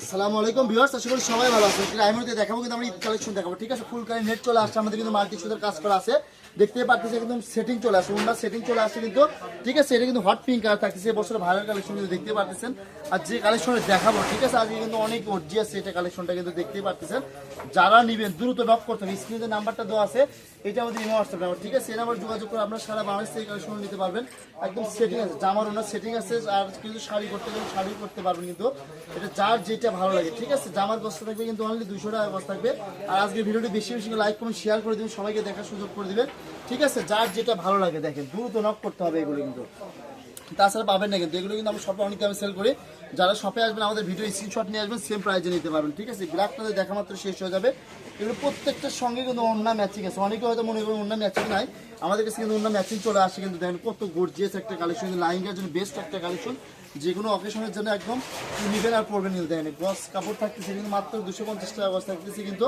আসসালামু আলাইকুম ভিউয়ার্স, আশা করি সবাই ভালো আছেন। প্রাইমারিতে দেখাবো, কিন্তু আমরা কালেকশন দেখাবো, ঠিক আছে? ফুল কালি নেট চলে আসছে, আমাদের কিন্তু মাল্টি সুদের কাজ করা আছে। দেখতে পাচ্ছেন একদম সেটিং চলে আসছে ওনার সেটিং চলে আসছে কিন্তু, ঠিক আছে? এটা কিন্তু হট পিঙ্ক কালার থাকতেছে এবছর ভাইরাল কালেকশন কিন্তু দেখতে পাচ্ছেন আর যে কালেকশনে দেখাবো, ঠিক আছে? আজকে কিন্তু অনেক অর্জি আছে, এটা কালেকশনটা কিন্তু দেখতেই পাচ্ছেন যারা নিবেন, দ্রুত নক করতে হবে। স্ক্রিনে নাম্বারটা দেওয়া আছে, এটা আমাদের ইমো হোয়াটসঅ্যাপ নাম্বার ঠিক আছে? এই নাম্বার যোগাযোগ করে আপনারা সারা বাংলাদেশ থেকে কালেকশন নিতে পারবেন। একদম সেটিং আছে, জামার ওনার সেটিং আছে, আর কিন্তু শাড়ি করতে গেলে শাড়ি করতে পারবেন কিন্তু। এটা যার যেটা ভালো লাগে, ঠিক আছে? জামার গস্ত থাকবে কিন্তু অনলি দুশো টাকা গস্ত থাকবে। আর আজকে ভিডিওটি বেশি বেশি লাইক করুন শেয়ার করে দিবেন, সবাইকে দেখার সুযোগ করে দিবেন। ঠিক আছে? যার যেটা ভালো লাগে, দেখেন, দ্রুত নক করতে হবে এগুলো কিন্তু। তাছাড়া পাবেন না কিন্তু, এগুলো কিন্তু আমরা শপে অনেক দামে সেল করি। যারা শপে আসবেন, আমাদের ভিডিও স্ক্রিনশট নিয়ে আসবেন সেম প্রাইজে নিতে পারবেন, ঠিক আছে? ব্ল্যাকটা দেখা মাত্র শেষ হয়ে যাবে। এগুলো প্রত্যেকটার সঙ্গে কিন্তু অন্য ম্যাচিং আছে। অনেকে হয়তো মনে করেন অন্য ম্যাচিং নাই। আমাদের কাছে কিন্তু অন্য ম্যাচিং চলে আসে কিন্তু দেখেন কত গর্জিয়াস একটা কালেকশন লাইনটার জন্য বেস্ট একটা কালেকশন যে কোনো অকেশনের জন্য একদম নিবেন আর পড়বেন কিন্তু দেখেন গ্রস কাপড় থাকতেছে কিন্তু মাত্র দুশো পঞ্চাশ টাকা গস থাকতেছে কিন্তু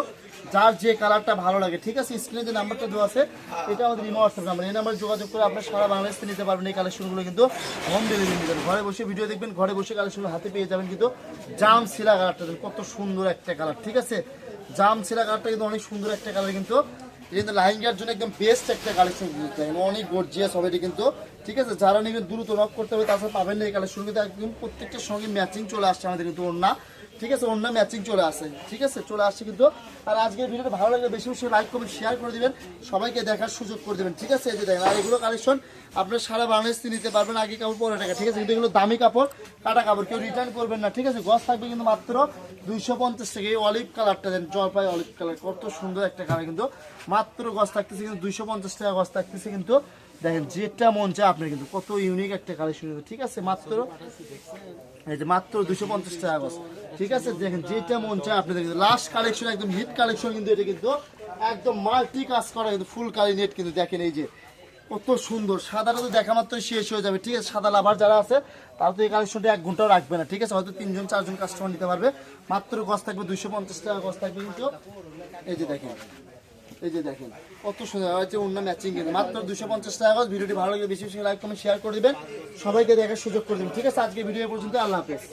যার যে কালারটা ভালো লাগে, ঠিক আছে? স্ক্রিনে যে নাম্বারটা দেওয়া আছে, এটা আমাদের ইমো হোয়াটসঅ্যাপ নাম্বার এই নাম্বার যোগাযোগ করে আপনার সারা বাংলাদেশ নিতে পারবেন এই কালেকশনগুলো কিন্তু হোম ডেলিভারি নিতে পারবেন। ঘরে বসে ভিডিও দেখবেন, ঘরে বসে কালেকশন হাতে পেয়ে যাবেন কিন্তু জাম সিলা কালারটা কত সুন্দর একটা কালার ঠিক আছে? জাম সিলা কালারটা কিন্তু অনেক সুন্দর একটা কালার কিন্তু এটা কিন্তু লাহেঙ্গার জন্য একদম বেস্ট একটা কালেকশন কিন্তু অনেক গর্জিয়াস হবে এটা কিন্তু। ঠিক আছে? যারা নেবেন দ্রুত নক করতে হবে, তাছাড়া পাবেন না এই কালেকশন কিন্তু একদম প্রত্যেকটার সঙ্গে ম্যাচিং চলে আসছে আমাদের কিন্তু অন্য ঠিক আছে অন্য ম্যাচিং চলে আসে, ঠিক আছে, চলে আসছে কিন্তু। আর আজকের ভিডিওটা ভালো লাগলে বেশি বেশি লাইক করবেন শেয়ার করে দিবেন। সবাইকে দেখার সুযোগ করে দেবেন, ঠিক আছে? এই যে দেখেন, আর এগুলো কালেকশন আপনার সারা বাংলাদেশ থেকে নিতে পারবেন, আগে কাপড় পনেরো টাকা, ঠিক আছে? কিন্তু এগুলো দামি কাপড়, কাটা কাপড়, কেউ রিটার্ন করবেন না, ঠিক আছে? গছ থাকবে কিন্তু মাত্র দুইশো পঞ্চাশ টাকা। এই অলিভ কালারটা দেন, জলপাই অলিভ কালার কত সুন্দর একটা কালার কিন্তু। মাত্র গছ থাকতেছে কিন্তু দুইশো পঞ্চাশ টাকা, গছ থাকতেছে কিন্তু। দেখেন, যেটা মন চায় আপনার কিন্তু, কত ইউনিক একটা কালেকশন ঠিক আছে? মাত্র, এই যে মাত্র দুশো পঞ্চাশ টাকা গজ ঠিক আছে, দেখেন যেটা মন চায় আপনাদের কিন্তু লাস্ট কালেকশন একদম হিট কালেকশন কিন্তু এটা কিন্তু একদম মাল্টি কাজ করা, কিন্তু ফুল কালি নেট কিন্তু দেখেন এই যে, কত সুন্দর। সাদাটা তো দেখা মাত্র শেষ হয়ে যাবে, ঠিক আছে? সাদা লাভার যারা আছে, তারা তো এই কালেকশনটা এক ঘন্টাও রাখবে না, ঠিক আছে? হয়তো তিনজন, চারজন কাস্টমার নিতে পারবে। মাত্র গজ থাকবে দুশো পঞ্চাশ টাকা, গজ থাকবে কিন্তু এই যে দেখেন, এই যে দেখেন, কত সুন্দর। হয়েছে অন্য ম্যাচিং কিন্তু। মাত্র দুশো পঞ্চাশ টাকা ভিডিওটি ভালো লাগলে বেশি বেশি লাইক কমেন্ট শেয়ার করে দিবেন। সবাইকে দেখার সুযোগ করে দেবেন, ঠিক আছে? আজকে ভিডিও পর্যন্ত আল্লাহ হাফেজ।